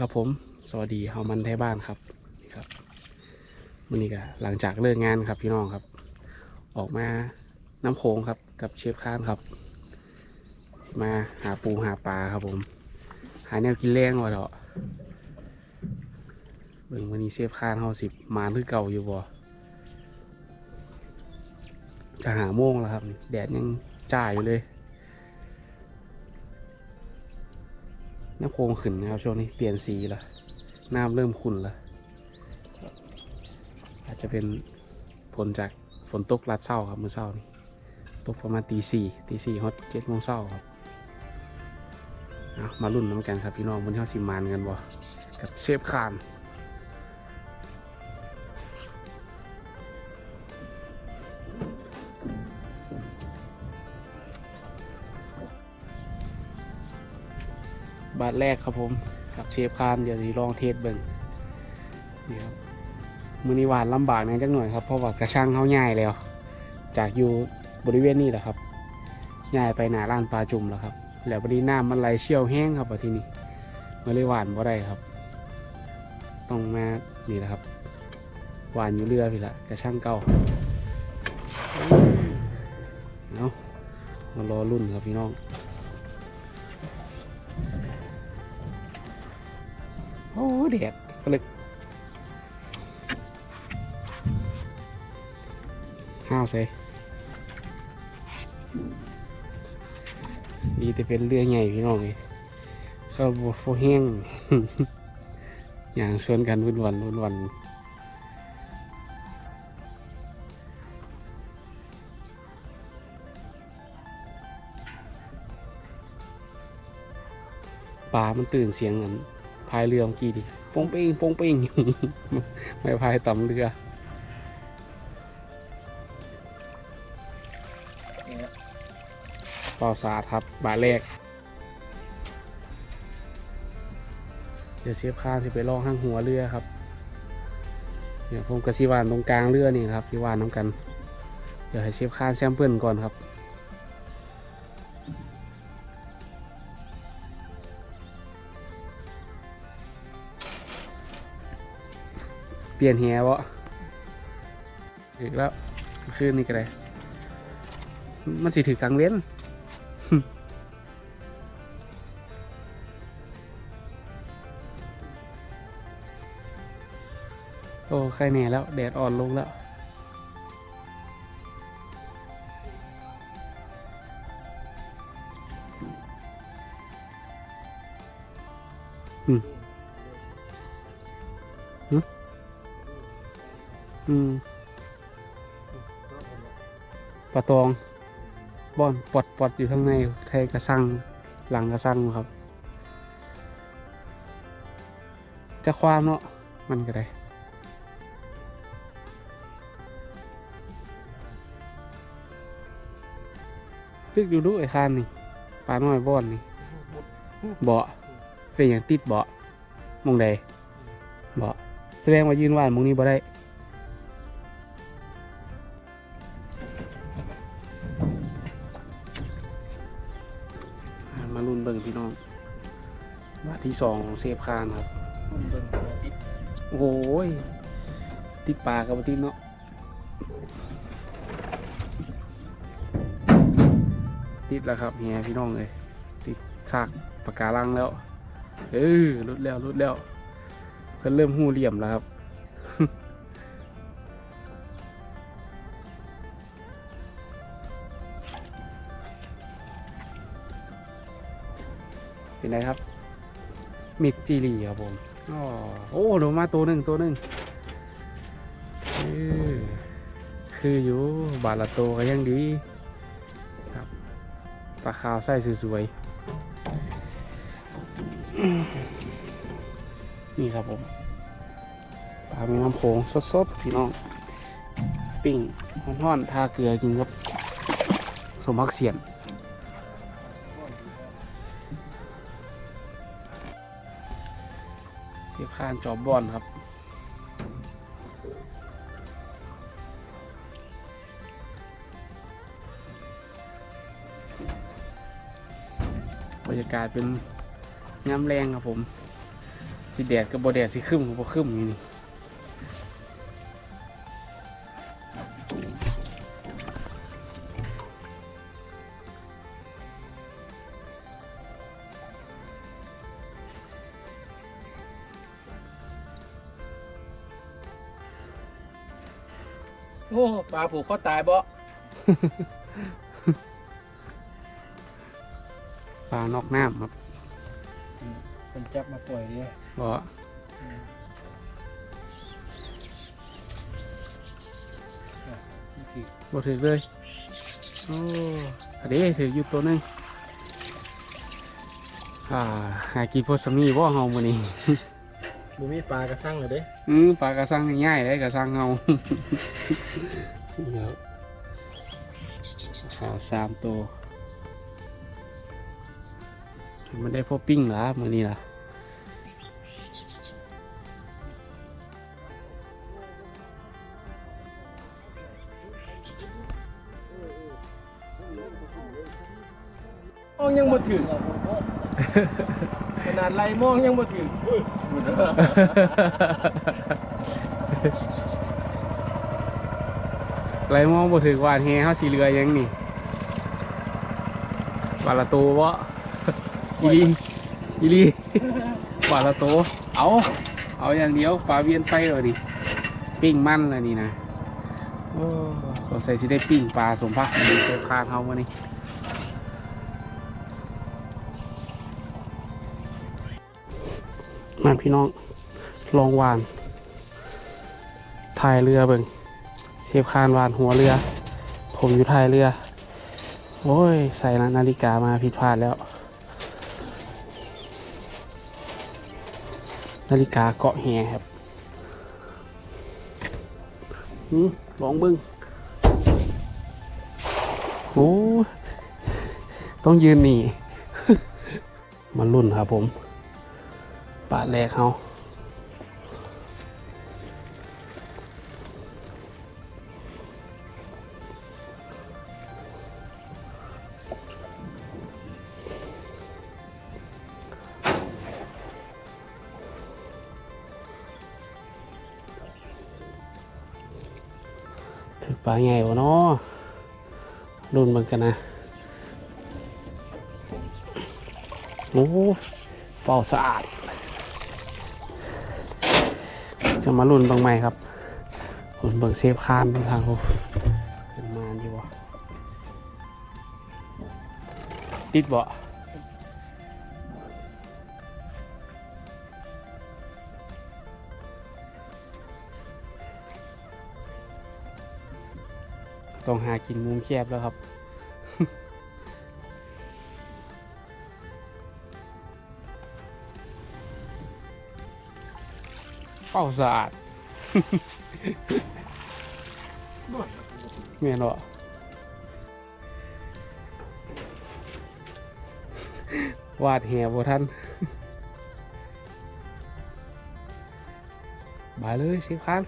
ครับผม สวัสดีเฮามันไทยบ้านครับนี่ครับวันนี้ก็หลังจากเลิกงานครับพี่น้องครับ ออกมาน้ำโขงครับกับเชฟค้านครับ มาหาปูหาปลาครับผม หาแนวกินแรงวะเถอะเบิ่งวันนี้เชฟค้านเฮาสิบมาคือเก่าอยู่บ่จะหาโมงแล้วครับ แดดยังจ้าอยู่เลย น้ำโคงขึ้นนะครับช่วงนี้เปลี่ยนสีแล้วน้ำเริ่มขุ่นแล้วอาจจะเป็นผลจากฝนตกลัดเศร้าครับเมื่อเช้านี้ตกประมาณตีสี่ตีสี่ฮอตเจ็ดโมงเช้าครับมาลุ่นน้ำกันครับพี่น้องบนเท้าสิมานกันบ่กับเชฟคานาทแรกครับผมกับเชฟคานเดี๋ยวจะลองเทสเบิ่งนี่ครับมือนี้หวานลำบากนะจักหน่อยครับเพราะว่ากระช่างเขาใหญ่แล้ว จากอยู่บริเวณนี้แหละครับย้ายไปหนาร้านปลาจุ่มแล้วครับ แล้วบริน้ำมันไหลเชี่ยวแห้งครับที่นี่มาเลยหวานบ่ได้ครับ ต้องมานี่แหละครับ หวานอยู่เรือพี่ละกระช่างเก่าเอาะมารอรุ่นครับพี่น้อง โอ้เด็ดกะลึกห้าวใส่ดีแต่เป็นเรือใหญ่พี่น้องเลยก็บ่บ่แห้งอย่างชวนกันวุ่นวันวุ่นวันปลามันตื่นเสียงกัน พายเรือเมื่อกี้ดิโป้งเป้งโป้งเป้งไม่พายต่ำเรือเป่าสาดครับบาทแรก เดี๋ยวเชฟข้าจะไปลองข้างหัวเรือครับ เดี๋ยวผมกับซีวานตรงกลางเรือนี่ครับซีวานน้ำกัน เดี๋ยวให้เชฟข้าแซมเปิลก่อนครับ เปลี่ยนแฮวะอีกแล้วคืนนี้ก็ได้มันสิถือกลางเว้นโอ้ใครแหน่ยแล้ว แดดอ่อนลงแล้ว อืม อืมปลาตองบอนปอดปอดอยู่ข้างในไทยกระสังหลังกระสังครับ จะความเนาะมันก็ได้ตึกอยู่ดูไอ้คานนี่ปลาน้อยบ่อนนี่เบาะเป็นอย่างติดเบาะมองใดเบาะแสดงว่ายืนว่านมองนี้บ่ได้ บาทที่สองของเซฟคานครับ โอ้โหยติดปลากับบ่ติดเนาะติดแล้วครับเฮียพี่น้องเลยติดฉากปากการังแล้ว เออรุดแล้วรุดแล้ว เพิ่นเริ่มหูเหลี่ยมแล้วครับเป็นไงครับ มิดจีรีครับผมอ๋อโอ้โดนมาตัวหนึ่งตัวหนึ่งเออคืออยู่บาทละโตวก็ยังดีครับปลาขาวใส่สวยๆนี่ครับผมปลาแม่น้ำโขงสดๆพี่น้อง ปิ้งห่อนๆทาเกลือกินครับ สมพักเสียน เสียบคานจอบบอลครับบรรยากาศเป็นน้ำแรงครับผมสีแดดกับบ่แดดสีครึ้มกับบ่ครึ้มอย่างนี่ โอ้ปลาผูกก็ตายบ่ปลานอกน้ำครับมันจับมาปล่อยเนี่ยบ่บ่ถือเลย โอ้อันนี้ถืออยู่ตัวหนึงอ่าหากินโพสมีบ่เฮามื้อนี้ บุมีปลากระสังเลยเด้อืมปลากระสังง่ายๆเลยกระสังเฮาเดี๋ยวขาวสามตัวมันได้พอปิ้งเหรอมื้อนี้ล่ะมองยังบ่ถึง ขนาดไรมองยังบ่ถึงไรมองบ่ถือวานแฮเฮาสิเรือยังนี่วาละโตบ่อีหลีอีหลีวาละโต เอาเอาอย่างเดียวปลาเวียนไฟเลยดิปิ้งมันเลยนี่นะโอ้สงสัยสิได้ปิ้งปลาสมพักดีเชฟคาดเฮามานี่ มาพี่น้องลองวานถ่ายเรือเบิ่งเชฟคานวานหัวเรือ ผมอยู่ท้ายเรือ โอ้ย ใส่นาฬิกามาผิดพลาดแล้ว นาฬิกาเกาะแหครับลองเบึ้งโอ้ต้องยืนหนีมันรุ่นครับผม ปาดแรกเขาถือปลาใหญ่วะเนาะรุ่นเหมือนกันนะ โอ้เป่าสะอาด จะมารุ่นบางไหมครับรุ่นเบิ่งเซฟคานทางโอ้ขึ้นมาอยู่วะติดบ่ต้องหากินมุมแคบแล้วครับ เป่าสะอาด เมียนวะวาดแหบ่ท่านบายเลยสิคัน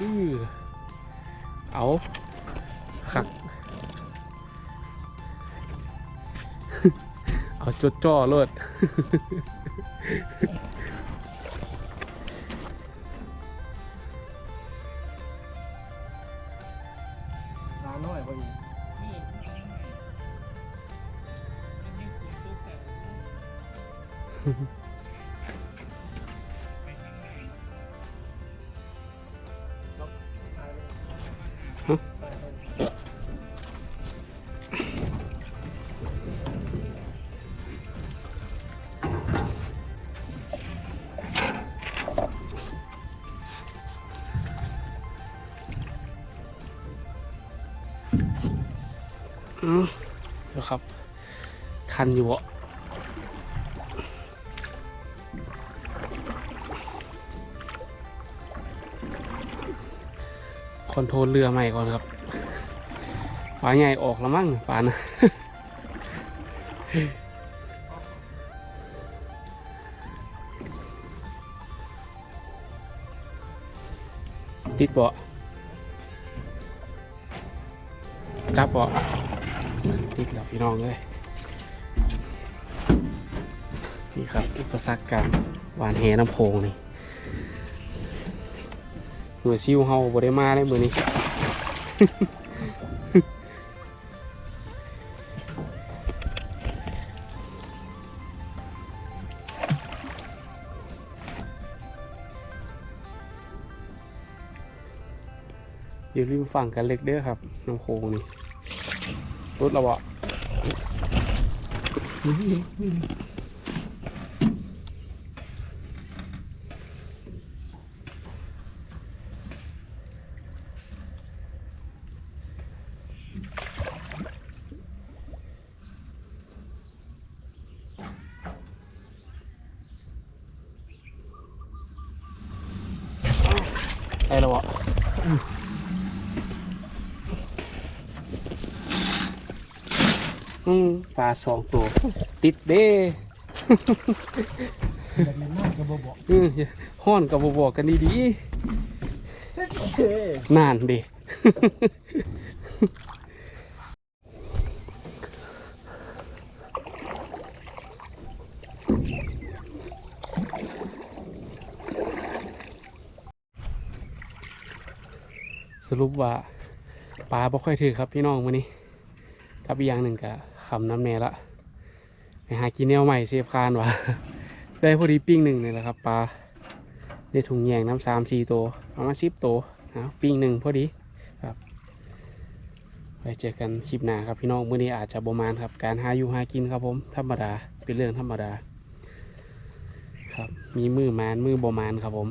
อือเอาขัก เอาจดจ่อเลิศปลาน้อยพอดีอืม ดี๋ยวครับคันอยู่บ่ค อนโทรลเรือใหม่ก่อนครับปลาใหญ่ออกแล้วมั้งปลานะติดบ่จับบ่ติดแล้วพี่น้องเลยนี่ครับ อุปสรรคการหวานแหน้ำโพงนี่ หน่วยซิวเฮาบ่ได้มาเลยมือนี้ อยู่ริมฝั่งกันเล็กเด้อครับน้ำโขงนี่รถเราอ ไอ้เราอะอืมปลาสองตัว ติดเด้แบบนี้มากก็บ่บอกอืมห้อนกับบอกกันดีเฮ้ๆนานเด้ สรุปว่าปลาบ่ค่อยถือครับพี่น้องมื้อนี้กับอีกอย่างหนึ่งก็คำน้ำแน่ละไปหากินแนวใหม่เซฟคานว่ะได้พอดีปิ้งหนึ่งเลยละครับปลาได้ถุงแยงน้ำสามสี่ตัวประมาณสิบตัวนะปิ้งหนึ่งพอดีครับไปเจอกันคลิปหน้าครับพี่น้องมื้อนี้อาจจะประมาณครับ การหาอยู่หากินครับผมธรรมดาเป็นเรื่องธรรมดา ครับ มีมือมานมือบมานครับผม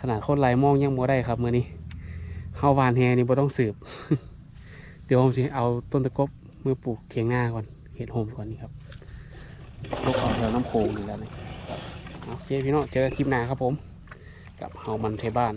ขนาดคนไล่มองยังบ่ได้ครับมื้อนี้ เฮาวานแฮนี่บ่ต้องสืบ เดี๋ยวผมสิเอาต้นตะกบมือปลูกเคียงหน้าก่อนเห็ดโฮมก่อนนี่ครับลูกออกแถวน้ำโขงนี่แล้วนี่ครับโอเคพี่น้องเจอกันคลิปหน้าครับผม กับเฮามันเทบ้าน